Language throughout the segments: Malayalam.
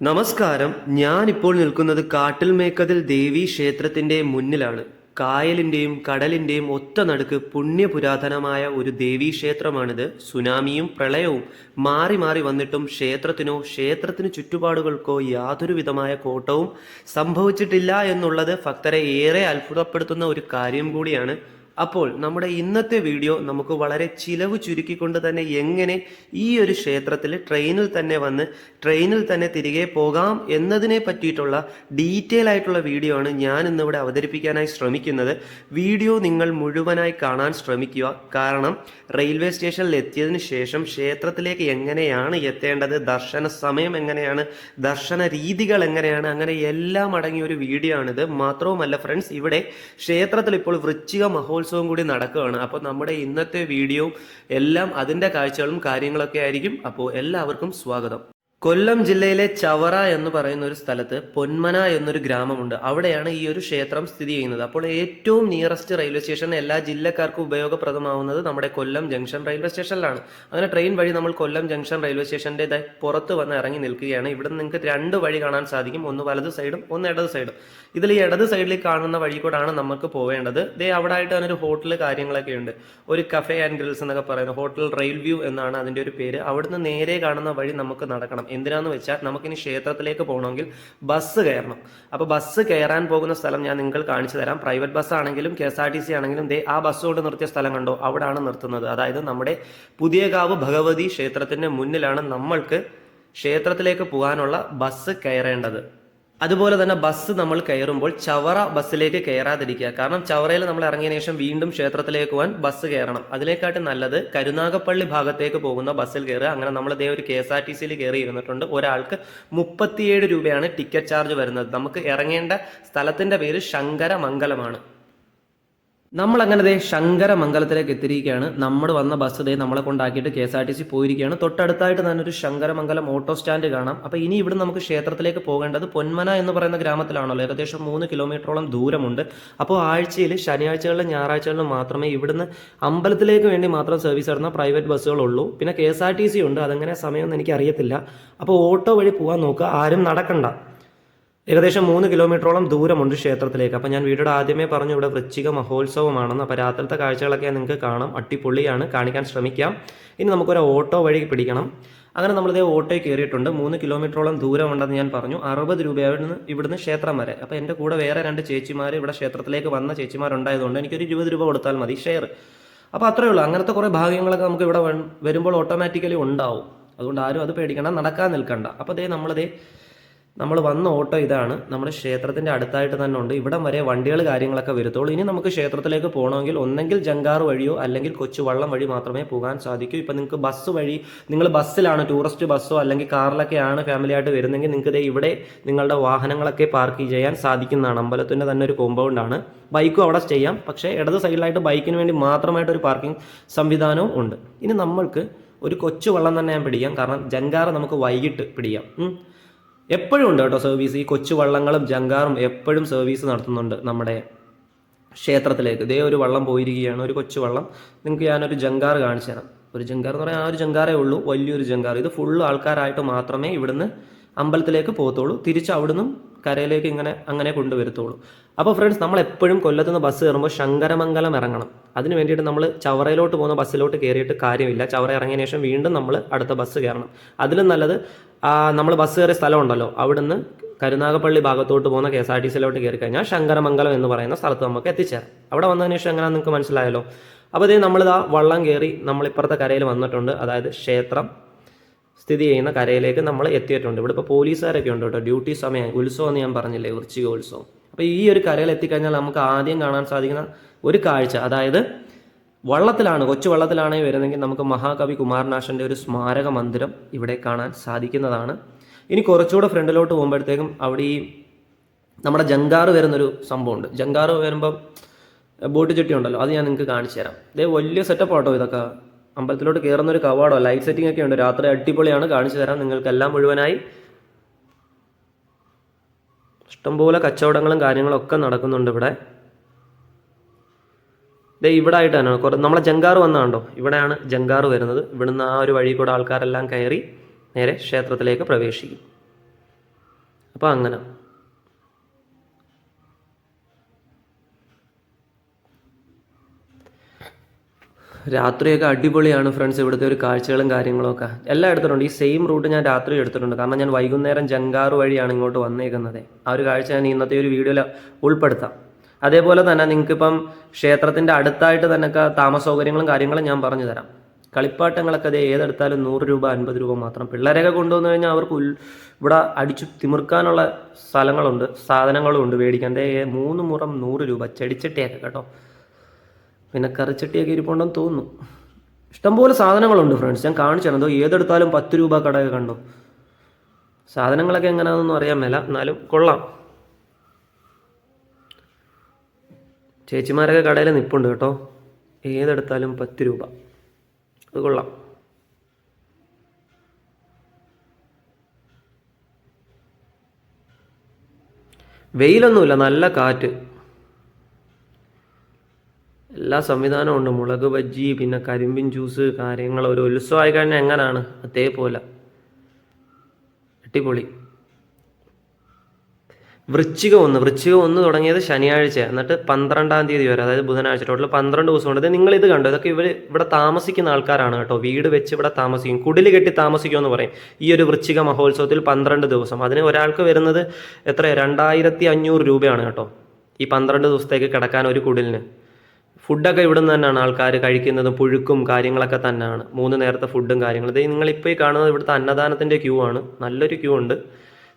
നമസ്കാരം. ഞാനിപ്പോൾ നിൽക്കുന്നത് കാട്ടിൽ മേക്കതിൽ ദേവി ക്ഷേത്രത്തിന്റെ മുന്നിലാണ്. കായലിന്റെയും കടലിന്റെയും ഒത്ത നടുക്ക് പുണ്യപുരാതനമായ ഒരു ദേവീ ക്ഷേത്രമാണിത്. സുനാമിയും പ്രളയവും മാറി മാറി വന്നിട്ടും ക്ഷേത്രത്തിനോ ക്ഷേത്രത്തിന് ചുറ്റുപാടുകൾക്കോ യാതൊരു വിധമായ കോട്ടവും സംഭവിച്ചിട്ടില്ല എന്നുള്ളത് ഭക്തരെ ഏറെ അത്ഭുതപ്പെടുത്തുന്ന ഒരു കാര്യം കൂടിയാണ്. അപ്പോൾ നമ്മുടെ ഇന്നത്തെ വീഡിയോ നമുക്ക് വളരെ ചിലവ് ചുരുക്കിക്കൊണ്ട് തന്നെ എങ്ങനെ ഈ ഒരു ക്ഷേത്രത്തിൽ ട്രെയിനിൽ തന്നെ വന്ന് ട്രെയിനിൽ തന്നെ തിരികെ പോകാം എന്നതിനെ പറ്റിയിട്ടുള്ള ഡീറ്റെയിൽ ആയിട്ടുള്ള വീഡിയോ ആണ് ഞാൻ ഇന്നിവിടെ അവതരിപ്പിക്കാനായി ശ്രമിക്കുന്നത്. വീഡിയോ നിങ്ങൾ മുഴുവനായി കാണാൻ ശ്രമിക്കുക. കാരണം റെയിൽവേ സ്റ്റേഷനിൽ എത്തിയതിന് ശേഷം ക്ഷേത്രത്തിലേക്ക് എങ്ങനെയാണ് എത്തേണ്ടത് ദർശന സമയം എങ്ങനെയാണ് ദർശന രീതികൾ എങ്ങനെയാണ് അങ്ങനെ എല്ലാം അടങ്ങിയ ഒരു വീഡിയോ ആണിത്. മാത്രവുമല്ല ഫ്രണ്ട്സ് ഇവിടെ ക്ഷേത്രത്തിൽ ഇപ്പോൾ വൃശ്ചിക മഹോത്സവം കൂടി നടക്കുകയാണ്. അപ്പോൾ നമ്മുടെ ഇന്നത്തെ വീഡിയോ എല്ലാം അതിന്റെ കാഴ്ചകളും കാര്യങ്ങളൊക്കെ ആയിരിക്കും. അപ്പോൾ എല്ലാവർക്കും സ്വാഗതം. കൊല്ലം ജില്ലയിലെ ചവറ എന്ന് പറയുന്ന ഒരു സ്ഥലത്ത് പൊന്മന എന്നൊരു ഗ്രാമമുണ്ട്. അവിടെയാണ് ഈ ഒരു ക്ഷേത്രം സ്ഥിതി ചെയ്യുന്നത്. അപ്പോൾ ഏറ്റവും നിയറസ്റ്റ് റെയിൽവേ സ്റ്റേഷൻ എല്ലാ ജില്ലക്കാർക്കും ഉപയോഗപ്രദമാവുന്നത് നമ്മുടെ കൊല്ലം ജംഗ്ഷൻ റെയിൽവേ സ്റ്റേഷനിലാണ് അങ്ങനെ ട്രെയിൻ വഴി നമ്മൾ കൊല്ലം ജംഗ്ഷൻ റെയിൽവേ സ്റ്റേഷന്റെ ദേ പുറത്ത് വന്ന് ഇറങ്ങി നിൽക്കുകയാണ്. ഇവിടെ നിങ്ങൾക്ക് രണ്ട് വഴി കാണാൻ സാധിക്കും. ഒന്ന് വലത് സൈഡും ഒന്ന് ഇടത് സൈഡും ഇതിൽ ഈ ഇടത് സൈഡിൽ കാണുന്ന വഴി കൂടാണ് നമുക്ക് പോവേണ്ടത്. ദേ അവിടെ ആയിട്ട് തന്നെ ഒരു ഹോട്ടൽ കാര്യങ്ങളൊക്കെ ഉണ്ട്. ഒരു കഫേ ആൻഡ് ഗ്രിൽസ് എന്നൊക്കെ പറയുന്നത് ഹോട്ടൽ റെയിൽ വ്യൂ എന്നാണ് അതിന്റെ ഒരു പേര്. അവിടുന്ന് നേരെ കാണുന്ന വഴി നമുക്ക് നടക്കണം. എന്തിനാന്ന് വെച്ചാൽ നമുക്കിനി ക്ഷേത്രത്തിലേക്ക് പോകണമെങ്കിൽ ബസ് കയറണം. അപ്പോൾ ബസ് കയറാൻ പോകുന്ന സ്ഥലം ഞാൻ നിങ്ങൾ കാണിച്ചു തരാം. പ്രൈവറ്റ് ബസ് ആണെങ്കിലും K S R T C ആണെങ്കിലും ദേ ആ ബസ് കൊണ്ട് നിർത്തിയ സ്ഥലം കണ്ടോ? അവിടാണ് നിർത്തുന്നത്. അതായത് നമ്മുടെ പുതിയകാവ് ഭഗവതി ക്ഷേത്രത്തിന്റെ മുന്നിലാണ് നമ്മൾക്ക് ക്ഷേത്രത്തിലേക്ക് പോകാനുള്ള ബസ് കയറേണ്ടത്. അതുപോലെ തന്നെ ബസ് നമ്മൾ കയറുമ്പോൾ ചവറ ബസ്സിലേക്ക് കയറാതിരിക്കുക. കാരണം ചവറയിൽ നമ്മൾ ഇറങ്ങിയ ശേഷം വീണ്ടും ക്ഷേത്രത്തിലേക്ക് പോകാൻ ബസ് കയറണം. അതിലേക്കാട്ട് നല്ലത് കരുനാഗപ്പള്ളി ഭാഗത്തേക്ക് പോകുന്ന ബസ്സിൽ കയറുക. അങ്ങനെ നമ്മൾ ഇതേ ഒരു കെ എസ് ആർ ടി സിയിൽ കയറി ഇരുന്നിട്ടുണ്ട് ഒരാൾക്ക് മുപ്പത്തിയേഴ് രൂപയാണ് ടിക്കറ്റ് ചാർജ് വരുന്നത്. നമുക്ക് ഇറങ്ങേണ്ട സ്ഥലത്തിന്റെ പേര് ശങ്കരമംഗലമാണ്. നമ്മൾ അങ്ങനെ ദേ ശങ്കരമംഗലത്തിലേക്ക് എത്തിയിരിക്കുകയാണ്. നമ്മൾ വന്ന ബസ് ദേ നമ്മളെ കൊണ്ടാക്കിയിട്ട് K S R T C പോയിരിക്കുകയാണ്. തൊട്ടടുത്തായിട്ട് തന്നെ ഒരു ശങ്കരമംഗലം ഓട്ടോ സ്റ്റാൻഡ് കാണാം. അപ്പോൾ ഇനി ഇവിടെ നമുക്ക് ക്ഷേത്രത്തിലേക്ക് പോകേണ്ടത് പൊന്മന എന്ന് പറയുന്ന ഗ്രാമത്തിലാണല്ലോ. ഏകദേശം മൂന്ന് കിലോമീറ്ററോളം ദൂരമുണ്ട്. അപ്പോൾ ആഴ്ചയിൽ ശനിയാഴ്ചകളിലും ഞായറാഴ്ചകളിലും മാത്രമേ ഇവിടുന്ന് അമ്പലത്തിലേക്ക് വേണ്ടി മാത്രം സർവീസ് നടന്ന പ്രൈവറ്റ് ബസ്സുകളുള്ളൂ പിന്നെ K S R T C ഉണ്ട്. അതെങ്ങനെ സമയമൊന്നും എനിക്ക് അറിയത്തില്ല അപ്പോൾ ഓട്ടോ വഴി പോകാൻ നോക്കുക. ആരും നടക്കണ്ട. ഏകദേശം മൂന്ന് കിലോമീറ്ററോളം ദൂരമുണ്ട് ക്ഷേത്രത്തിലേക്ക്. അപ്പം ഞാൻ വീഡിയോയുടെ ആദ്യമേ പറഞ്ഞു ഇവിടെ വൃശ്ചിക മഹോത്സവമാണെന്ന്. അപ്പോൾ രാത്രിത്തെ കാഴ്ചകളൊക്കെ നിങ്ങൾക്ക് കാണാം. അട്ടിപ്പൊളിയാണ് കാണിക്കാൻ ശ്രമിക്കാം. ഇനി നമുക്കൊരു ഓട്ടോ വഴി പിടിക്കണം. അങ്ങനെ നമ്മളിതേ ഓട്ടോയിൽ കയറിയിട്ടുണ്ട്. മൂന്ന് കിലോമീറ്ററോളം ദൂരമുണ്ടെന്ന് ഞാൻ പറഞ്ഞു. അറുപത് രൂപയാണ് ഇവിടുന്ന് ക്ഷേത്രം വരെ. അപ്പോൾ എന്റെ കൂടെ വേറെ രണ്ട് ചേച്ചിമാർ ഇവിടെ ക്ഷേത്രത്തിലേക്ക് വന്ന ചേച്ചിമാരുണ്ടായതുകൊണ്ട് എനിക്കൊരു ഇരുപത് രൂപ കൊടുത്താൽ മതി. ഷെയർ. അപ്പോൾ അത്രയേ ഉള്ളൂ. അങ്ങനത്തെ കുറേ ഭാഗ്യങ്ങളൊക്കെ നമുക്ക് ഇവിടെ വരുമ്പോൾ ഓട്ടോമാറ്റിക്കലി ഉണ്ടാവും. അതുകൊണ്ട് ആരും അത് പേടിക്കണ്ട. നടക്കാൻ നിൽക്കണ്ട. അപ്പോൾ അതേ നമ്മളിതേ നമ്മൾ വന്ന ഓട്ടോ ഇതാണ്. നമ്മുടെ ക്ഷേത്രത്തിന്റെ അടുത്തായിട്ട് തന്നെ ഉണ്ട്. ഇവിടം വരെ വണ്ടികൾ കാര്യങ്ങളൊക്കെ വരത്തുള്ളൂ. ഇനി നമുക്ക് ക്ഷേത്രത്തിലേക്ക് പോകണമെങ്കിൽ ഒന്നെങ്കിൽ ജങ്കാർ വഴിയോ അല്ലെങ്കിൽ കൊച്ചു വള്ളം വഴി മാത്രമേ പോകാൻ സാധിക്കൂ. ഇപ്പം നിങ്ങൾക്ക് ബസ് വഴി നിങ്ങൾ ബസ്സിലാണ് ടൂറിസ്റ്റ് ബസ്സോ അല്ലെങ്കിൽ കാറിലൊക്കെയാണ് ഫാമിലി ആയിട്ട് വരുന്നെങ്കിൽ നിങ്ങൾക്ക് ദേ ഇവിടെ നിങ്ങളുടെ വാഹനങ്ങളൊക്കെ പാർക്ക് ചെയ്യാൻ സാധിക്കുന്നതാണ്. അമ്പലത്തിന്റെ തന്നെ ഒരു കോമ്പൗണ്ടാണ് ബൈക്കും അവിടെ ചെയ്യാം. പക്ഷേ ഇടത് സൈഡിലായിട്ട് ബൈക്കിന് വേണ്ടി മാത്രമായിട്ട് ഒരു പാർക്കിംഗ് സംവിധാനവും ഉണ്ട്. ഇനി നമ്മൾക്ക് ഒരു കൊച്ചു വള്ളം തന്നെ ഞാൻ പിടിക്കാം. കാരണം ജങ്കാർ നമുക്ക് വൈകിട്ട് പിടിക്കാം. എപ്പോഴും ഉണ്ട് കേട്ടോ സർവീസ് ഈ കൊച്ചു വള്ളങ്ങളും ജങ്കാറും എപ്പോഴും സർവീസ് നടത്തുന്നുണ്ട് നമ്മുടെ ക്ഷേത്രത്തിലേക്ക്. ഇതേ ഒരു വള്ളം പോയിരിക്കുകയാണ് ഒരു കൊച്ചു വള്ളം. നിങ്ങൾക്ക് ഞാനൊരു ജങ്കാർ കാണിച്ചു തരാം. ഒരു ജങ്കാർ എന്ന് പറഞ്ഞാൽ ആ ഒരു ജങ്കാറേ ഉള്ളൂ വലിയൊരു ജങ്കാർ. ഇത് ഫുള്ള് ആൾക്കാരായിട്ട് മാത്രമേ ഇവിടുന്ന് അമ്പലത്തിലേക്ക് പോകത്തുള്ളൂ. തിരിച്ച് അവിടുന്ന് കരയിലേക്ക് ഇങ്ങനെ അങ്ങനെ കൊണ്ടുവരത്തുള്ളൂ. അപ്പോൾ ഫ്രണ്ട്സ് നമ്മൾ എപ്പോഴും കൊല്ലത്തുനിന്ന് ബസ് കയറുമ്പോൾ ശങ്കരമംഗലം ഇറങ്ങണം. അതിന് വേണ്ടിയിട്ട് നമ്മൾ ചവറയിലോട്ട് പോകുന്ന ബസ്സിലോട്ട് കയറിയിട്ട് കാര്യമില്ല. ചവറ ഇറങ്ങിയ ശേഷം വീണ്ടും നമ്മൾ അടുത്ത ബസ് കയറണം. അതിലും നല്ലത് നമ്മൾ ബസ് കയറിയ സ്ഥലമുണ്ടല്ലോ. അവിടുന്ന് കരുനാഗപ്പള്ളി ഭാഗത്തോട്ട് പോകുന്ന കെ എസ് ആർ ടി സിയിലോട്ട് കയറി കഴിഞ്ഞാൽ ശങ്കരമംഗലം എന്ന് പറയുന്ന സ്ഥലത്ത് നമുക്ക് എത്തിച്ചേരാം. അവിടെ വന്നതിന് ശേഷം എങ്ങനെ നിങ്ങൾക്ക് മനസ്സിലായല്ലോ? അപ്പോൾ ഇതേ നമ്മളിതാ വള്ളം കയറി നമ്മൾ ഇപ്പുറത്തെ കരയിൽ വന്നിട്ടുണ്ട്. അതായത് ക്ഷേത്രം സ്ഥിതി ചെയ്യുന്ന കരയിലേക്ക് നമ്മൾ എത്തിയിട്ടുണ്ട്. ഇവിടെ ഇപ്പോൾ പോലീസുകാരൊക്കെ ഉണ്ട് കേട്ടോ. ഡ്യൂട്ടി സമയം ഉത്സവം എന്ന് ഞാൻ പറഞ്ഞില്ലേ വൃശ്ചിക ഉത്സവം. അപ്പോൾ ഈ ഒരു കരയിൽ എത്തിക്കഴിഞ്ഞാൽ നമുക്ക് ആദ്യം കാണാൻ സാധിക്കുന്ന ഒരു കാഴ്ച അതായത് വള്ളത്തിലാണ് കൊച്ചു വള്ളത്തിലാണ് വരുന്നതെങ്കിൽ നമുക്ക് മഹാകവി കുമാരനാശന്റെ ഒരു സ്മാരക മന്ദിരം ഇവിടെ കാണാൻ സാധിക്കുന്നതാണ്. ഇനി കുറച്ചുകൂടെ ഫ്രണ്ടിലോട്ട് പോകുമ്പോഴത്തേക്കും അവിടെ ഈ നമ്മുടെ ജങ്കാറ് വരുന്നൊരു സംഭവമുണ്ട്. ജങ്കാറ് വരുമ്പം ബോട്ട് ചുറ്റി ഉണ്ടല്ലോ അത് ഞാൻ നിങ്ങൾക്ക് കാണിച്ചു തരാം. ഇതേ വലിയ സെറ്റപ്പ് ആട്ടോ ഇതൊക്കെ. അമ്പലത്തിലോട്ട് കയറുന്ന ഒരു കവാടോ ലൈറ്റ് സെറ്റിംഗ് ഒക്കെ ഉണ്ട്. രാത്രി അടിപൊളിയാണ് കാണിച്ചു തരാം നിങ്ങൾക്ക് എല്ലാം മുഴുവനായി. ഇഷ്ടംപോലെ കച്ചവടങ്ങളും കാര്യങ്ങളും ഒക്കെ നടക്കുന്നുണ്ട് ഇവിടെ. ദേ ഇവിടെ തന്നെ കുറേ നമ്മളെ ജങ്കാറ് വന്നാണ്ടോ? ഇവിടെയാണ് ജങ്കാറ് വരുന്നത്. ഇവിടുന്ന് ആ ഒരു വഴി കൂടെ ആൾക്കാരെല്ലാം കയറി നേരെ ക്ഷേത്രത്തിലേക്ക് പ്രവേശിക്കും. അപ്പോൾ അങ്ങനെ. രാത്രിയൊക്കെ അടിപൊളിയാണ് ഫ്രണ്ട്സ്. ഇവിടുത്തെ ഒരു കാഴ്ചകളും കാര്യങ്ങളൊക്കെ. എല്ലാം എടുത്തിട്ടുണ്ട്. ഈ സെയിം റൂട്ട് ഞാൻ രാത്രി എടുത്തിട്ടുണ്ട്. കാരണം ഞാൻ വൈകുന്നേരം ജങ്കാറ് വഴിയാണ് ഇങ്ങോട്ട് വന്നേക്കുന്നത്. ആ ഒരു കാഴ്ച ഞാൻ ഇന്നത്തെ ഒരു വീഡിയോയിൽ ഉൾപ്പെടുത്താം. അതേപോലെ തന്നെ നിങ്ങൾക്കിപ്പം ക്ഷേത്രത്തിന്റെ അടുത്തായിട്ട് തന്നെ താമസ സൗകര്യങ്ങളും കാര്യങ്ങളും ഞാൻ പറഞ്ഞു തരാം. കളിപ്പാട്ടങ്ങളൊക്കെ അത് ഏതെടുത്താലും നൂറ് രൂപ അൻപത് രൂപ മാത്രം. പിള്ളേരെയൊക്കെ കൊണ്ടുവന്നു കഴിഞ്ഞാൽ അവർക്ക് ഇവിടെ അടിച്ചു തിമിർക്കാനുള്ള സ്ഥലങ്ങളുണ്ട് സാധനങ്ങളും ഉണ്ട് മേടിക്കാൻ. ദേ മൂന്ന് മുറം നൂറ് രൂപ ചെടിച്ചട്ടിയൊക്കെ കേട്ടോ. പിന്നെ കറിച്ചട്ടിയൊക്കെ ഇരിപ്പുണ്ടെന്ന് തോന്നുന്നു. ഇഷ്ടംപോലെ സാധനങ്ങളുണ്ട് ഫ്രണ്ട്സ്. ഞാൻ കാണിച്ചു തരാം. ഏതെടുത്താലും പത്ത് രൂപ കടയൊക്കെ കണ്ടോ. സാധനങ്ങളൊക്കെ എങ്ങനെയാണെന്നൊന്നും അറിയാൻ മേല. എന്നാലും കൊള്ളാം. ചേച്ചിമാരൊക്കെ കടയിൽ നിപ്പുണ്ട് കേട്ടോ. ഏതെടുത്താലും പത്ത് രൂപ. അത് കൊള്ളാം. വെയിലൊന്നുമില്ല നല്ല കാറ്റ്. എല്ലാ സംവിധാനവും ഉണ്ട്. മുളക് ബജ്ജി പിന്നെ കരിമ്പിൻ ജ്യൂസ് കാര്യങ്ങൾ ഒരു ഉത്സവമായി കഴിഞ്ഞാൽ എങ്ങനെയാണ് അതേപോലെ. അടിപൊളി. വൃശ്ചികം ഒന്ന് വൃശ്ചികം ഒന്ന് തുടങ്ങിയത് ശനിയാഴ്ച എന്നിട്ട് പന്ത്രണ്ടാം തീയതി വരെ അതായത് ബുധനാഴ്ച ടോട്ടൽ പന്ത്രണ്ട് ദിവസം കൊണ്ട് നിങ്ങൾ ഇത് കണ്ടു? ഇതൊക്കെ ഇവർ ഇവിടെ താമസിക്കുന്ന ആൾക്കാരാണ് കേട്ടോ. വീട് വെച്ച് ഇവിടെ താമസിക്കും. കുടിൽ കെട്ടി താമസിക്കും എന്ന് പറയും. ഈ ഒരു വൃശ്ചിക മഹോത്സവത്തിൽ പന്ത്രണ്ട് ദിവസം. അതിന് ഒരാൾക്ക് വരുന്നത് എത്ര? രണ്ടായിരത്തി അഞ്ഞൂറ് രൂപയാണ് കേട്ടോ. ഈ പന്ത്രണ്ട് ദിവസത്തേക്ക് കിടക്കാൻ ഒരു കുടിലിന്. ഫുഡൊക്കെ ഇവിടെ നിന്ന് തന്നെയാണ് ആൾക്കാർ കഴിക്കുന്നതും പുഴുക്കും കാര്യങ്ങളൊക്കെ തന്നെയാണ്. മൂന്ന് നേരത്തെ ഫുഡും കാര്യങ്ങളും. ഇത് നിങ്ങളിപ്പോൾ ഈ കാണുന്നത് ഇവിടുത്തെ അന്നദാനത്തിന്റെ ക്യൂ ആണ്. നല്ലൊരു ക്യൂ ഉണ്ട്.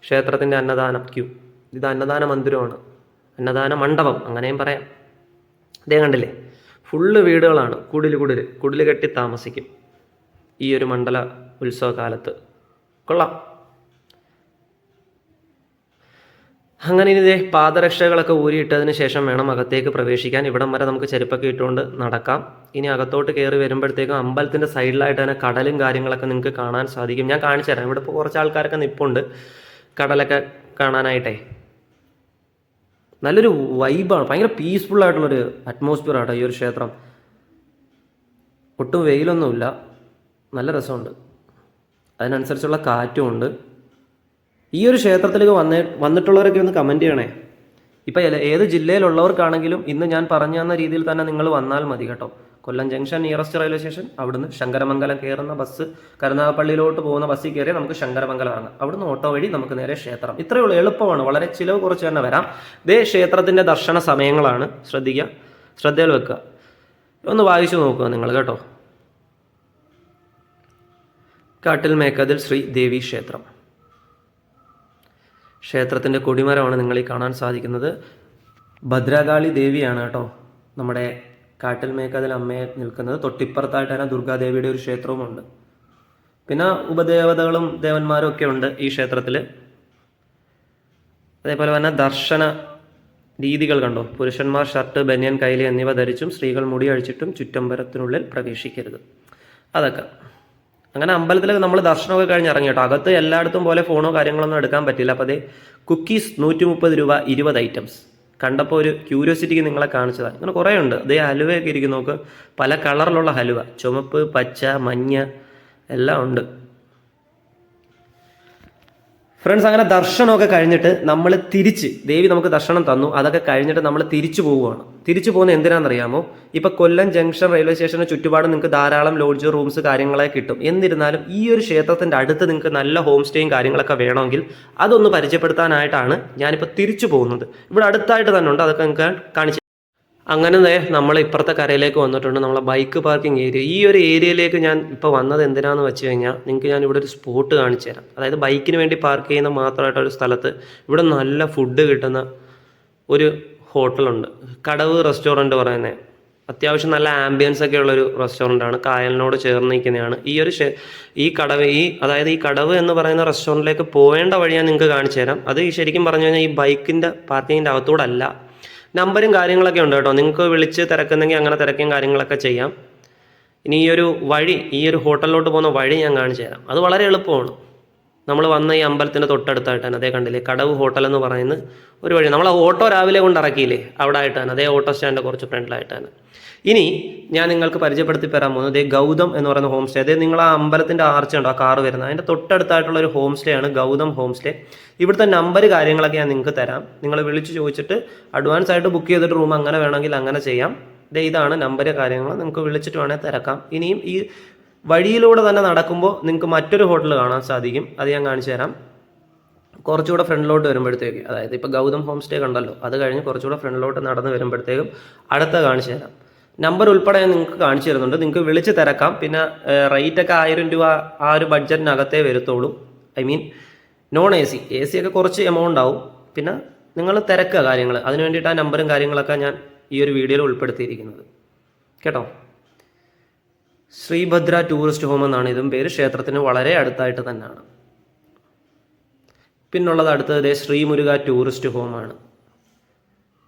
ക്ഷേത്രത്തിന്റെ അന്നദാനം ക്യൂ ഇത് അന്നദാന മന്ദിരമാണ്. അന്നദാന മണ്ഡപം അങ്ങനെയും പറയാം. അദ്ദേഹം കണ്ടില്ലേ? ഫുള്ള് വീടുകളാണ് കുടിൽ കുടിൽ കുടിൽ കെട്ടി താമസിക്കും. ഈ ഒരു മണ്ഡല ഉത്സവകാലത്ത്. കൊള്ളാം. അങ്ങനെ ഇനി ഇതേ പാദരക്ഷകളൊക്കെ ഊരിയിട്ടതിന് ശേഷം വേണം അകത്തേക്ക് പ്രവേശിക്കാൻ. ഇവിടം വരെ നമുക്ക് ചെരുപ്പൊക്കെ ഇട്ടുകൊണ്ട് നടക്കാം. ഇനി അകത്തോട്ട് കയറി വരുമ്പോഴത്തേക്കും അമ്പലത്തിന്റെ സൈഡിലായിട്ട് തന്നെ കടലും കാര്യങ്ങളൊക്കെ നിങ്ങൾക്ക് കാണാൻ സാധിക്കും. ഞാൻ കാണിച്ചു തരാം. ഇവിടെ ഇപ്പോൾ കുറച്ച് ആൾക്കാരൊക്കെ നിപ്പുണ്ട്. കടലൊക്കെ കാണാനായിട്ടേ. നല്ലൊരു വൈബാണ് ഭയങ്കര പീസ്ഫുൾ ആയിട്ടുള്ളൊരു അറ്റ്മോസ്ഫിയർ ആട്ടോ ഈ ഒരു ക്ഷേത്രം. ഒട്ടും വെയിലൊന്നുമില്ല. നല്ല രസമുണ്ട്. അതിനനുസരിച്ചുള്ള കാറ്റും ഉണ്ട്. ഈ ഒരു ക്ഷേത്രത്തിലേക്ക് വന്നേ വന്നിട്ടുള്ളവരൊക്കെ ഒന്ന് കമന്റ് ചെയ്യണേ. ഇപ്പം ഏത് ജില്ലയിലുള്ളവർക്കാണെങ്കിലും ഇന്ന് ഞാൻ പറഞ്ഞു തന്ന രീതിയിൽ തന്നെ നിങ്ങൾ വന്നാൽ മതി കേട്ടോ. Kollam junction nearest railway station അവിടുന്ന് ശങ്കരമംഗലം കയറുന്ന ബസ് കരുനാഗപ്പള്ളിയിലോട്ട് പോകുന്ന ബസ്സിൽ കയറി നമുക്ക് ശങ്കരമംഗലം ഇറങ്ങാം. അവിടുന്ന് ഓട്ടോ വഴി നമുക്ക് നേരെ ക്ഷേത്രം. ഇത്രയേ ഉള്ളൂ. എളുപ്പമാണ്. വളരെ ചിലവ് കുറച്ച് തന്നെ വരാം. ഇതേ ക്ഷേത്രത്തിന്റെ ദർശന സമയങ്ങളാണ്. ശ്രദ്ധിക്കുക ശ്രദ്ധയിൽ വെക്കുക ഒന്ന് വായിച്ചു നോക്കുക നിങ്ങൾ കേട്ടോ. കാട്ടിൽ മേക്കതിൽ ശ്രീ ദേവി ക്ഷേത്രം. ക്ഷേത്രത്തിന്റെ കൊടിമരമാണ് നിങ്ങൾ ഈ കാണാൻ സാധിക്കുന്നത്. ഭദ്രകാളി ദേവിയാണ് കേട്ടോ നമ്മുടെ കാട്ടിൽ മേക്കതിൽ അമ്മയെ നിൽക്കുന്നത് തൊട്ടിപ്പുറത്തായിട്ട് തന്നെ ദുർഗാദേവിയുടെ ഒരു ക്ഷേത്രവുമുണ്ട്. പിന്നെ ഉപദേവതകളും ദേവന്മാരും ഒക്കെ ഉണ്ട് ഈ ക്ഷേത്രത്തിൽ അതേപോലെ തന്നെ ദർശന രീതികൾ കണ്ടോ? പുരുഷന്മാർ ഷർട്ട് ബനിയൻ കൈലി എന്നിവ ധരിച്ചും സ്ത്രീകൾ മുടി അഴിച്ചിട്ടും ചുറ്റമ്പരത്തിനുള്ളിൽ പ്രവേശിക്കരുത്. അതൊക്കെ. അങ്ങനെ അമ്പലത്തിലൊക്കെ നമ്മൾ ദർശനമൊക്കെ കഴിഞ്ഞ് ഇറങ്ങി കേട്ടോ. അകത്ത് എല്ലായിടത്തും പോലെ ഫോണോ കാര്യങ്ങളൊന്നും എടുക്കാൻ പറ്റില്ല. അപ്പോൾ അതേ കുക്കീസ് നൂറ്റി മുപ്പത് രൂപ ഇരുപത് ഐറ്റംസ് കണ്ടപ്പോൾ ഒരു ക്യൂരിയോസിറ്റിക്ക് നിങ്ങളെ കാണിച്ചതാണ് അങ്ങനെ കുറേ ഉണ്ട്. അതേ ഹലുവയൊക്കെ ഇരിക്കും നോക്ക്. പല കളറിലുള്ള ഹലുവ. ചുമപ്പ് പച്ച മഞ്ഞ എല്ലാം ഉണ്ട്. ഫ്രണ്ട്സ് അങ്ങനെ ദർശനമൊക്കെ കഴിഞ്ഞിട്ട് നമ്മൾ തിരിച്ച് ദേവി നമുക്ക് ദർശനം തന്നു അതൊക്കെ കഴിഞ്ഞിട്ട് നമ്മൾ തിരിച്ചു പോവുകയാണ്. തിരിച്ചു പോകുന്നത് എന്തിനാണെന്നറിയാമോ? ഇപ്പൊ കൊല്ലം ജംഗ്ഷൻ റെയിൽവേ സ്റ്റേഷന് ചുറ്റുപാട് നിങ്ങൾക്ക് ധാരാളം ലോഡ്ജ് റൂംസ് കാര്യങ്ങളെ കിട്ടും. എന്നിരുന്നാലും ഈ ഒരു ക്ഷേത്രത്തിന്റെ അടുത്ത് നിങ്ങൾക്ക് നല്ല ഹോം സ്റ്റേയും കാര്യങ്ങളൊക്കെ വേണമെങ്കിൽ അതൊന്ന് പരിചയപ്പെടുത്താനായിട്ടാണ് ഞാനിപ്പോൾ തിരിച്ചു പോകുന്നത്. ഇവിടെ അടുത്തായിട്ട് തന്നെ ഉണ്ട് അതൊക്കെ നിങ്ങൾക്ക് കാണിച്ചു അങ്ങനെ നമ്മൾ ഇപ്പുറത്തെ കരയിലേക്ക് വന്നിട്ടുണ്ട്. നമ്മളെ ബൈക്ക് പാർക്കിംഗ് ഏരിയ. ഈ ഒരു ഏരിയയിലേക്ക് ഞാൻ ഇപ്പോൾ വന്നത് എന്തിനാണെന്ന് വെച്ച് കഴിഞ്ഞാൽ നിങ്ങൾക്ക് ഞാൻ ഇവിടെ ഒരു സ്പോട്ട് കാണിച്ചു തരാം. അതായത് ബൈക്കിന് വേണ്ടി പാർക്ക് ചെയ്യുന്ന മാത്രമായിട്ടൊരു സ്ഥലത്ത് ഇവിടെ നല്ല ഫുഡ് കിട്ടുന്ന ഒരു ഹോട്ടലുണ്ട്. കടവ് റെസ്റ്റോറന്റ് പറയുന്നത് അത്യാവശ്യം നല്ല ആംബിയൻസ് ഒക്കെ ഉള്ളൊരു റെസ്റ്റോറന്റ് ആണ്. കായലിനോട് ചേർന്ന് നിൽക്കുന്നതാണ്. ഈ ഒരു ഈ കടവ് ഈ അതായത് ഈ കടവ് എന്ന് പറയുന്ന റെസ്റ്റോറന്റിലേക്ക് പോകേണ്ട വഴി ഞാൻ നിങ്ങൾക്ക് കാണിച്ചു തരാം. അത് ശരിക്കും പറഞ്ഞു കഴിഞ്ഞാൽ ഈ ബൈക്കിന്റെ പാർക്കിങ്ങിന്റെ അകത്തൂടെ അല്ല നമ്പരും കാര്യങ്ങളൊക്കെ ഉണ്ട് കേട്ടോ. നിങ്ങൾക്ക് വിളിച്ച് തിരക്കുന്നെങ്കിൽ അങ്ങനെ തിരക്കും കാര്യങ്ങളൊക്കെ ചെയ്യാം. ഇനി ഈ ഒരു വഴി ഈ ഒരു ഹോട്ടലിലോട്ട് പോകുന്ന വഴി ഞാൻ കാണിച്ചു തരാം അത് വളരെ എളുപ്പമാണ്. നമ്മൾ വന്ന ഈ അമ്പലത്തിന്റെ തൊട്ടടുത്തായിട്ടാണ് അതേ കണ്ടില്ലേ? കടവ് ഹോട്ടൽ എന്ന് പറയുന്ന ഒരു വഴി. നമ്മൾ ഓട്ടോ രാവിലെ കൊണ്ട് ഇറക്കിയില്ലേ? അവിടെ ആയിട്ടാണ് അതേ ഓട്ടോ സ്റ്റാൻഡ് കുറച്ച് ഫ്രണ്ടിലായിട്ടാണ്. ഇനി ഞാൻ നിങ്ങൾക്ക് പരിചയപ്പെടുത്തി തരാൻ പോകുന്നത് ഇതേ ഗൗതം എന്ന് പറയുന്ന ഹോം സ്റ്റേ അതേ നിങ്ങൾ ആ അമ്പലത്തിന്റെ ആർച്ച് ഉണ്ടോ ആ കാറ് വരുന്നത്. അതിന്റെ തൊട്ടടുത്തായിട്ടുള്ള ഒരു ഹോം സ്റ്റേ ആണ് ഗൗതം ഹോം സ്റ്റേ ഇവിടുത്തെ നമ്പർ കാര്യങ്ങളൊക്കെ ഞാൻ നിങ്ങൾക്ക് തരാം. നിങ്ങൾ വിളിച്ച് ചോദിച്ചിട്ട് അഡ്വാൻസ് ആയിട്ട് ബുക്ക് ചെയ്തിട്ട് റൂം അങ്ങനെ വേണമെങ്കിൽ അങ്ങനെ ചെയ്യാം. ദേ ഇതാണ് നമ്പർ കാര്യങ്ങൾ. നിങ്ങൾക്ക് വിളിച്ചിട്ട് വേണമെങ്കിൽ തിരക്കാം. ഇനിയും ഈ വഴിയിലൂടെ തന്നെ നടക്കുമ്പോൾ നിങ്ങൾക്ക് മറ്റൊരു ഹോട്ടൽ കാണാൻ സാധിക്കും. അത് ഞാൻ കാണിച്ചു തരാം. കുറച്ചുകൂടെ ഫ്രണ്ടിലോട്ട് വരുമ്പോഴത്തേക്ക് അതായത് ഇപ്പോൾ ഗൗതം ഹോം സ്റ്റേ കണ്ടല്ലോ അത് കഴിഞ്ഞ് കുറച്ചുകൂടെ ഫ്രണ്ടിലോട്ട് നടന്ന് വരുമ്പോഴത്തേക്കും അടുത്ത കാണിച്ചു തരാം. നമ്പർ ഉൾപ്പെടെ നിങ്ങൾക്ക് കാണിച്ചു തരുന്നുണ്ട്. നിങ്ങൾക്ക് വിളിച്ച് തിരക്കാം. പിന്നെ റേറ്റൊക്കെ ആയിരം രൂപ ആ ഒരു ബഡ്ജറ്റിനകത്തേ വരത്തുള്ളൂ. I mean non A C. A C ഒക്കെ കുറച്ച് എമൗണ്ട് ആവും. പിന്നെ നിങ്ങൾ തിരക്കുക കാര്യങ്ങൾ അതിന് വേണ്ടിയിട്ട് ആ നമ്പറും കാര്യങ്ങളൊക്കെ ഞാൻ ഈ ഒരു വീഡിയോയിൽ ഉൾപ്പെടുത്തിയിരിക്കുന്നത്. കേട്ടോ? ശ്രീഭദ്ര ടൂറിസ്റ്റ് ഹോം എന്നാണ്. ഇതും പേര് ക്ഷേത്രത്തിന് വളരെ അടുത്തായിട്ട് തന്നെയാണ്. പിന്നുള്ളത് അടുത്തത് ശ്രീമുരുക ടൂറിസ്റ്റ് ഹോമാണ്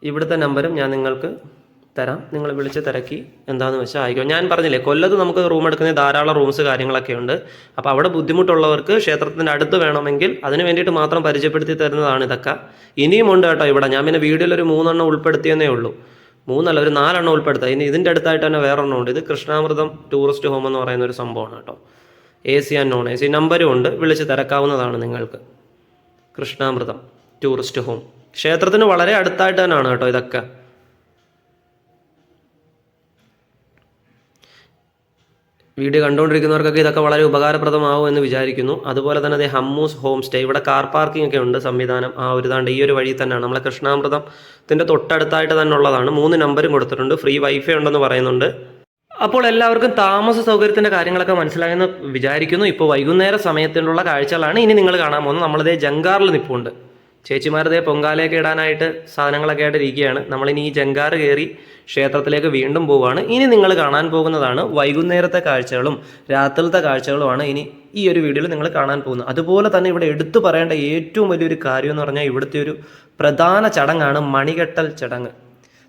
ഇവിടുത്തെ നമ്പറും ഞാൻ നിങ്ങൾക്ക് തരാം. നിങ്ങൾ വിളിച്ച് തിരക്കി എന്താണെന്ന് വെച്ചാൽ ആയിക്കോ. ഞാൻ പറഞ്ഞില്ലേ കൊല്ലത്ത് നമുക്ക് റൂം എടുക്കുന്ന ധാരാളം റൂംസ് കാര്യങ്ങളൊക്കെ ഉണ്ട്. അപ്പോൾ അവിടെ ബുദ്ധിമുട്ടുള്ളവർക്ക് ക്ഷേത്രത്തിന്റെ അടുത്ത് വേണമെങ്കിൽ അതിന് വേണ്ടിയിട്ട് മാത്രം പരിചയപ്പെടുത്തി തരുന്നതാണ് ഇതൊക്കെ. ഇനിയും ഉണ്ട് കേട്ടോ ഇവിടെ. ഞാൻ പിന്നെ വീഡിയോയിൽ ഒരു മൂന്നെണ്ണം ഉൾപ്പെടുത്തിയെന്നേ ഉള്ളൂ. മൂന്നല്ല ഒരു നാലെണ്ണം ഉൾപ്പെടുത്തുക ഇനി ഇതിന്റെ അടുത്തായിട്ട് തന്നെ വേറെ എണ്ണം ഉണ്ട്. ഇത് കൃഷ്ണാമൃതം ടൂറിസ്റ്റ് ഹോം എന്ന് പറയുന്ന ഒരു സംഭവമാണ് കേട്ടോ. A C and non A C നമ്പരും ഉണ്ട്. വിളിച്ച് തിരക്കാവുന്നതാണ് നിങ്ങൾക്ക്. Krishnamritham tourist home. ക്ഷേത്രത്തിന് വളരെ അടുത്തായിട്ട് തന്നെയാണ് കേട്ടോ ഇതൊക്കെ. വീഡിയോ കണ്ടുകൊണ്ടിരിക്കുന്നവർക്കൊക്കെ ഇതൊക്കെ വളരെ ഉപകാരപ്രദമാവും എന്ന് വിചാരിക്കുന്നു. അതുപോലെ തന്നെ അതേ ഹമ്മൂസ് ഹോം സ്റ്റേ ഇവിടെ കാർ പാർക്കിംഗ് ഒക്കെ ഉണ്ട് സംവിധാനം. ആ ഒരു താണ്ട് ഈ ഒരു വഴി തന്നെയാണ്. നമ്മളെ കൃഷ്ണാമൃതത്തിന്റെ തൊട്ടടുത്തായിട്ട് തന്നെ ഉള്ളതാണ്. മൂന്ന് നമ്പരും കൊടുത്തിട്ടുണ്ട്. ഫ്രീ വൈഫൈ ഉണ്ടെന്ന് പറയുന്നുണ്ട്. അപ്പോൾ എല്ലാവർക്കും താമസ സൗകര്യത്തിന്റെ കാര്യങ്ങളൊക്കെ മനസ്സിലായെന്ന് വിചാരിക്കുന്നു. ഇപ്പോൾ വൈകുന്നേര സമയത്തിലുള്ള കാഴ്ചകളാണ് ഇനി നിങ്ങൾ കാണാൻ പോകുന്നത്. നമ്മളിതേ ജങ്കാറിൽ നിൽപ്പുണ്ട് ചേച്ചിമാരതേ പൊങ്കാലയൊക്കെ ഇടാനായിട്ട് സാധനങ്ങളൊക്കെ ആയിട്ട് ഇരിക്കുകയാണ്. നമ്മളിനി ഈ ജങ്കാറ് കയറി ക്ഷേത്രത്തിലേക്ക് വീണ്ടും പോവുകയാണ് ഇനി നിങ്ങൾ കാണാൻ പോകുന്നതാണ് വൈകുന്നേരത്തെ കാഴ്ചകളും രാത്രിയിലത്തെ കാഴ്ചകളുമാണ് ഇനി ഈ ഒരു വീഡിയോയിൽ നിങ്ങൾ കാണാൻ പോകുന്നത്. അതുപോലെ തന്നെ ഇവിടെ എടുത്തു പറയേണ്ട ഏറ്റവും വലിയൊരു കാര്യം എന്ന് പറഞ്ഞാൽ ഇവിടുത്തെ ഒരു പ്രധാന ചടങ്ങാണ് മണികെട്ടൽ ചടങ്ങ്.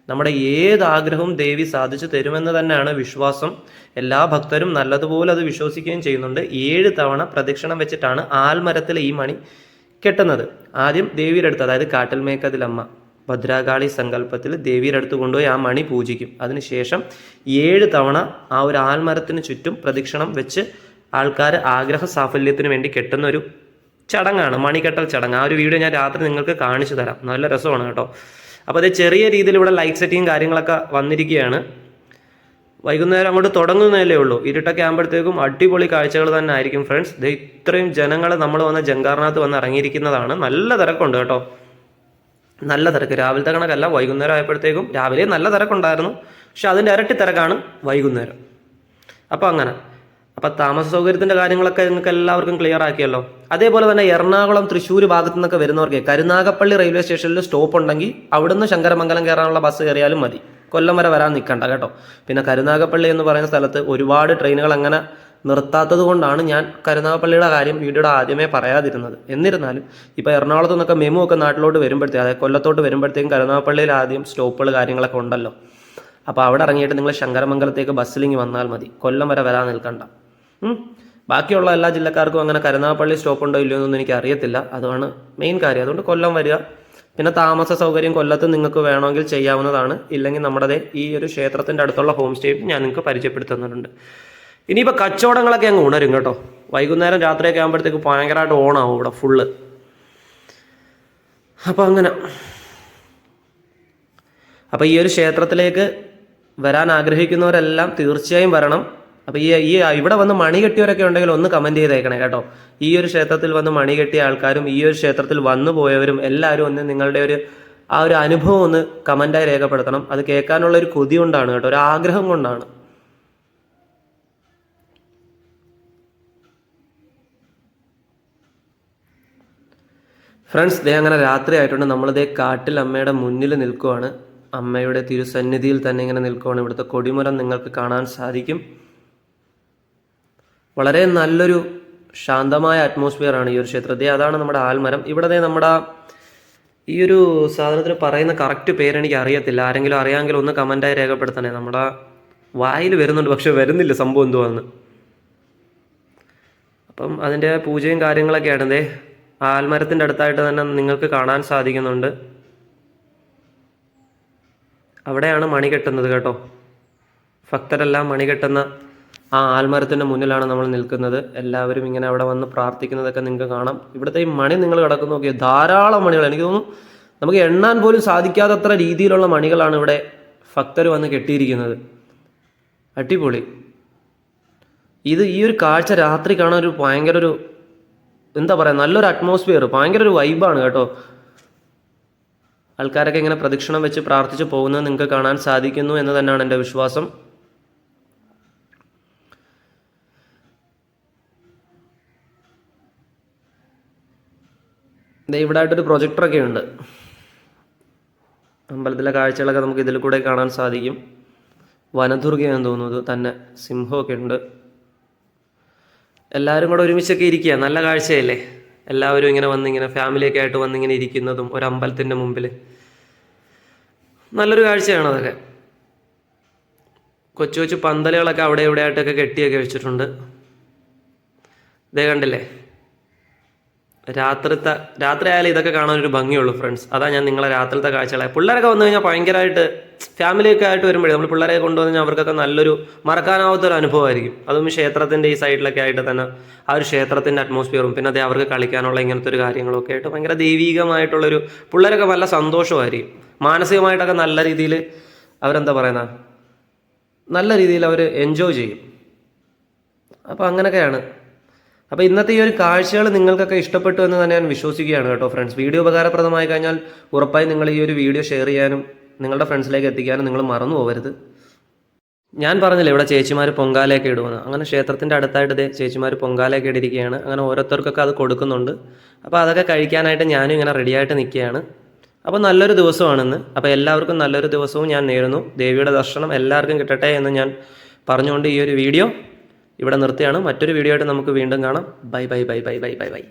നമ്മുടെ ഏത് ആഗ്രഹവും ദേവി സാധിച്ചു തരുമെന്ന് തന്നെയാണ് വിശ്വാസം. എല്ലാ ഭക്തരും നല്ലതുപോലെ അത് വിശ്വസിക്കുകയും ചെയ്യുന്നുണ്ട്. ഏഴ് തവണ പ്രദക്ഷിണം വെച്ചിട്ടാണ് ആൽമരത്തിലെ ഈ മണി കെട്ടുന്നത്. ആദ്യം ദേവിയുടെ അടുത്ത് അതായത് കാട്ടൽ മേക്കതിലമ്മ ഭദ്രാകാളി സങ്കല്പത്തിൽ ദേവിയുടെ അടുത്ത് കൊണ്ടുപോയി ആ മണി പൂജിക്കും. അതിനുശേഷം ഏഴ് തവണ ആ ഒരു ആൽമരത്തിന് ചുറ്റും പ്രദക്ഷിണം വെച്ച് ആൾക്കാർ ആഗ്രഹ സാഫല്യത്തിന് വേണ്ടി കെട്ടുന്ന ഒരു ചടങ്ങാണ് മണികെട്ടൽ ചടങ്ങ്. ആ ഒരു വീഡിയോ ഞാൻ രാത്രി നിങ്ങൾക്ക് കാണിച്ചു തരാം. നല്ല രസമാണ് കേട്ടോ. അപ്പോൾ അത് ചെറിയ രീതിയിൽ ഇവിടെ ലൈറ്റ് സെറ്റിങ് കാര്യങ്ങളൊക്കെ വന്നിരിക്കുകയാണ്. വൈകുന്നേരം അങ്ങോട്ട് തുടങ്ങുന്നതല്ലേ ഉള്ളൂ. ഇരുട്ടൊക്കെ ആകുമ്പോഴത്തേക്കും അടിപൊളി കാഴ്ചകൾ തന്നെ ആയിരിക്കും ഫ്രണ്ട്സ് ഇത് ഇത്രയും ജനങ്ങൾ നമ്മൾ വന്ന ജങ്കാറിനകത്ത് വന്ന് ഇറങ്ങിയിരിക്കുന്നതാണ്. നല്ല തിരക്കുണ്ട് കേട്ടോ. നല്ല തിരക്ക്. രാവിലത്തെ കണക്കല്ല വൈകുന്നേരം ആയപ്പോഴത്തേക്കും രാവിലെ നല്ല തിരക്കുണ്ടായിരുന്നു. പക്ഷെ അതിന്റെ ഇരട്ടി തിരക്കാണ് വൈകുന്നേരം. അപ്പോൾ അങ്ങനെ. അപ്പോൾ താമസ സൗകര്യത്തിന്റെ കാര്യങ്ങളൊക്കെ നിങ്ങൾക്ക് എല്ലാവർക്കും ക്ലിയർ ആക്കിയല്ലോ. അതേപോലെ തന്നെ എറണാകുളം തൃശ്ശൂർ ഭാഗത്തു നിന്നൊക്കെ വരുന്നവർക്ക് കരുനാഗപ്പള്ളി റെയിൽവേ സ്റ്റേഷനിൽ സ്റ്റോപ്പ് ഉണ്ടെങ്കിൽ അവിടുന്ന് ശങ്കരമംഗലം കയറാനുള്ള ബസ് കയറിയാലും മതി. കൊല്ലം വരെ വരാൻ നിൽക്കണ്ട കേട്ടോ. പിന്നെ കരുനാഗപ്പള്ളി എന്ന് പറയുന്ന സ്ഥലത്ത് ഒരുപാട് ട്രെയിനുകൾ അങ്ങനെ നിർത്താത്തത് കൊണ്ടാണ് ഞാൻ കരുനാഗപ്പള്ളിയുടെ കാര്യം വീഡിയോയുടെ ആദ്യമേ പറയാതിരുന്നത്. എന്നിരുന്നാലും ഇപ്പോൾ എറണാകുളത്ത് നിന്നൊക്കെ മെമു ഒക്കെ നാട്ടിലോട്ട് വരുമ്പോഴത്തേക്കും അതായത് കൊല്ലത്തോട്ട് വരുമ്പോഴത്തേക്കും കരുനാഗപ്പള്ളിയിൽ ആദ്യം സ്റ്റോപ്പുകൾ കാര്യങ്ങളൊക്കെ ഉണ്ടല്ലോ. അപ്പോൾ അവിടെ ഇറങ്ങിയിട്ട് നിങ്ങൾ ശങ്കരമംഗലത്തേക്ക് ബസ്സിലിങ്ങി വന്നാൽ മതി. കൊല്ലം വരെ വരാൻ നിൽക്കണ്ട. ബാക്കിയുള്ള എല്ലാ ജില്ലക്കാർക്കും അങ്ങനെ കരുനാഗപ്പള്ളി സ്റ്റോപ്പ് ഉണ്ടോ ഇല്ലയോ എന്നൊന്നും എനിക്ക് അറിയത്തില്ല. അതാണ് മെയിൻ കാര്യം. അതുകൊണ്ട് കൊല്ലം വരിക പിന്നെ താമസ സൗകര്യം കൊല്ലത്ത് നിങ്ങൾക്ക് വേണമെങ്കിൽ ചെയ്യാവുന്നതാണ്. ഇല്ലെങ്കിൽ നമ്മുടെ ഈ ഒരു ക്ഷേത്രത്തിന്റെ അടുത്തുള്ള ഹോം സ്റ്റേയും ഞാൻ നിങ്ങൾക്ക് പരിചയപ്പെടുത്തുന്നുണ്ട്. ഇനിയിപ്പോൾ കച്ചവടങ്ങളൊക്കെ അങ്ങ് ഉണരും കേട്ടോ. വൈകുന്നേരം രാത്രിയൊക്കെ ആകുമ്പോഴത്തേക്ക് ഭയങ്കരമായിട്ട് ഓണാവും ഇവിടെ ഫുള്ള് അപ്പോൾ അങ്ങനെ. അപ്പോൾ ഈ ഒരു ക്ഷേത്രത്തിലേക്ക് വരാൻ ആഗ്രഹിക്കുന്നവരെല്ലാം തീർച്ചയായും വരണം. അപ്പോൾ ഈ ഈ ഇവിടെ വന്ന് മണി കെട്ടിയവരൊക്കെ ഉണ്ടെങ്കിൽ ഒന്ന് കമന്റ് ചെയ്തേക്കണേ കേട്ടോ. ഈ ഒരു ക്ഷേത്രത്തിൽ വന്ന് മണി കെട്ടിയ ആൾക്കാരും ഈ ഒരു ക്ഷേത്രത്തിൽ വന്നു പോയവരും എല്ലാവരും ഒന്ന് നിങ്ങളുടെ ഒരു ആ ഒരു അനുഭവം ഒന്ന് കമന്റായി രേഖപ്പെടുത്തണം. അത് കേൾക്കാനുള്ള ഒരു കൊതി കൊണ്ടാണ് കേട്ടോ. ഒരു ആഗ്രഹം കൊണ്ടാണ്. ഫ്രണ്ട്സ് ദേ അങ്ങനെ രാത്രി ആയിട്ടുണ്ട്. നമ്മളിതേ കാട്ടിൽ അമ്മയുടെ മുന്നിൽ നിൽക്കുവാണ്. അമ്മയുടെ തിരുസന്നിധിയിൽ തന്നെ ഇങ്ങനെ നിൽക്കുവാണ്. ഇവിടുത്തെ കൊടിമരം നിങ്ങൾക്ക് കാണാൻ സാധിക്കും. വളരെ നല്ലൊരു ശാന്തമായ അറ്റ്മോസ്ഫിയർ ആണ് ഈ ഒരു ക്ഷേത്രത്തെ അതാണ് നമ്മുടെ ആൽമരം. ഇവിടെ നമ്മുടെ ഈ ഒരു സാധനത്തിന് പറയുന്ന കറക്റ്റ് പേരെനിക്ക് അറിയത്തില്ല. ആരെങ്കിലും അറിയാമെങ്കിൽ ഒന്ന് കമന്റായി രേഖപ്പെടുത്തണേ. നമ്മുടെ വായിൽ വരുന്നുണ്ട് പക്ഷെ വരുന്നില്ല സംഭവം എന്തുവാന്ന്. അപ്പം അതിന്റെ പൂജയും കാര്യങ്ങളൊക്കെ ദേ ആൽമരത്തിന്റെ അടുത്തായിട്ട് തന്നെ നിങ്ങൾക്ക് കാണാൻ സാധിക്കുന്നുണ്ട്. അവിടെയാണ് മണി കെട്ടുന്നത് കേട്ടോ. ഭക്തരെല്ലാം മണി കെട്ടുന്ന ആ ആൽമരത്തിന്റെ മുന്നിലാണ് നമ്മൾ നിൽക്കുന്നത്. എല്ലാവരും ഇങ്ങനെ അവിടെ വന്ന് പ്രാർത്ഥിക്കുന്നതൊക്കെ നിങ്ങൾക്ക് കാണാം. ഇവിടുത്തെ ഈ മണി നിങ്ങൾ കിടക്കുന്നു നോക്കിയാൽ ധാരാളം മണികൾ. എനിക്ക് തോന്നുന്നു നമുക്ക് എണ്ണാൻ പോലും സാധിക്കാത്തത്ര രീതിയിലുള്ള മണികളാണ് ഇവിടെ ഭക്തർ വന്ന് കെട്ടിയിരിക്കുന്നത്. അടിപൊളി. ഇത് ഈ ഒരു കാഴ്ച രാത്രി കാണാൻ ഒരു ഭയങ്കര ഒരു എന്താ പറയുക നല്ലൊരു അറ്റ്മോസ്ഫിയർ ഭയങ്കര ഒരു വൈബാണ് കേട്ടോ. ആൾക്കാരൊക്കെ ഇങ്ങനെ പ്രദക്ഷിണം വെച്ച് പ്രാർത്ഥിച്ചു പോകുന്നത് നിങ്ങൾക്ക് കാണാൻ സാധിക്കുന്നു എന്ന് തന്നെയാണ് എന്റെ വിശ്വാസം. ഇവിടെ ആയിട്ടൊരു പ്രൊജക്ടറൊക്കെ ഉണ്ട്. അമ്പലത്തിലെ കാഴ്ചകളൊക്കെ നമുക്ക് ഇതിൽ കൂടെ കാണാൻ സാധിക്കും. വനദുർഗയാണെന്ന് തോന്നുന്നത് തന്നെ സിംഹമൊക്കെ ഉണ്ട്. എല്ലാവരും കൂടെ ഒരുമിച്ചൊക്കെ ഇരിക്കുക നല്ല കാഴ്ചയല്ലേ? എല്ലാവരും ഇങ്ങനെ വന്നിങ്ങനെ ഫാമിലിയൊക്കെ ആയിട്ട് വന്നിങ്ങനെ ഇരിക്കുന്നതും ഒരു അമ്പലത്തിന്റെ മുമ്പിൽ നല്ലൊരു കാഴ്ചയാണ് അതൊക്കെ. കൊച്ചു കൊച്ചു പന്തലുകളൊക്കെ അവിടെ ഇവിടെ ആയിട്ടൊക്കെ കെട്ടിയൊക്കെ വെച്ചിട്ടുണ്ട്. ഇതേ കണ്ടില്ലേ? രാത്രിത്തെ രാത്രി ആയാലും ഇതൊക്കെ കാണാൻ ഒരു ഭംഗിയുള്ളൂ ഫ്രണ്ട്സ് അതാ ഞാൻ നിങ്ങളെ രാത്രിത്തെ കാഴ്ചകളെ. പിള്ളേരൊക്കെ വന്നു കഴിഞ്ഞാൽ ഭയങ്കരമായിട്ട് ഫാമിലിയൊക്കെ ആയിട്ട് വരുമ്പോഴേ നമ്മൾ പിള്ളേരെ കൊണ്ടുവന്ന് അവർക്കൊക്കെ നല്ലൊരു മറക്കാനാവാത്ത ഒരു അനുഭവമായിരിക്കും. അതും ക്ഷേത്രത്തിന്റെ ഈ സൈഡിലൊക്കെ ആയിട്ട് തന്നെ ആ ഒരു ക്ഷേത്രത്തിന്റെ അറ്റ്മോസ്ഫിയറും പിന്നെ അതേ അവർക്ക് കളിക്കാനുള്ള ഇങ്ങനത്തെ ഒരു കാര്യങ്ങളൊക്കെ ആയിട്ട് ഭയങ്കര ദൈവീകമായിട്ടുള്ളൊരു പിള്ളേരൊക്കെ നല്ല സന്തോഷമായിരിക്കും. മാനസികമായിട്ടൊക്കെ നല്ല രീതിയിൽ അവരെന്താ പറയുന്ന? നല്ല രീതിയിൽ അവർ എൻജോയ് ചെയ്യും. അപ്പോൾ അങ്ങനെയൊക്കെയാണ് അപ്പോൾ ഇന്നത്തെ ഈ ഒരു കാഴ്ചകൾ നിങ്ങൾക്കൊക്കെ ഇഷ്ടപ്പെട്ടു എന്ന് തന്നെ ഞാൻ വിശ്വസിക്കുകയാണ് കേട്ടോ ഫ്രണ്ട്സ് വീഡിയോ ഉപകാരപ്രദമായി കഴിഞ്ഞാൽ ഉറപ്പായി നിങ്ങൾ ഈ ഒരു വീഡിയോ ഷെയർ ചെയ്യാനും നിങ്ങളുടെ ഫ്രണ്ട്സിലേക്ക് എത്തിക്കാനും നിങ്ങൾ മറന്നു പോകരുത്. ഞാൻ പറഞ്ഞില്ലേ ഇവിടെ ചേച്ചിമാർ പൊങ്കാലയൊക്കെ ഇടുമെന്ന്. അങ്ങനെ ക്ഷേത്രത്തിന്റെ അടുത്തായിട്ട് ദേ ചേച്ചിമാർ പൊങ്കാലയൊക്കെ ഇടിയിരിക്കുകയാണ്. അങ്ങനെ ഓരോരുത്തർക്കൊക്കെ അത് കൊടുക്കുന്നുണ്ട്. അപ്പോൾ അതൊക്കെ കഴിക്കാനായിട്ട് ഞാനും ഇങ്ങനെ റെഡിയായിട്ട് നിൽക്കുകയാണ്. അപ്പോൾ നല്ലൊരു ദിവസമാണെന്ന്. അപ്പോൾ എല്ലാവർക്കും നല്ലൊരു ദിവസവും ഞാൻ നേരുന്നു. ദേവിയുടെ ദർശനം എല്ലാവർക്കും കിട്ടട്ടെ എന്ന് ഞാൻ പറഞ്ഞുകൊണ്ട് ഈ ഒരു വീഡിയോ ഇവിടെ നിർത്തിയാണ്. മറ്റൊരു വീഡിയോ ആയിട്ട് നമുക്ക് വീണ്ടും കാണാം. Bye bye bye bye bye bye bye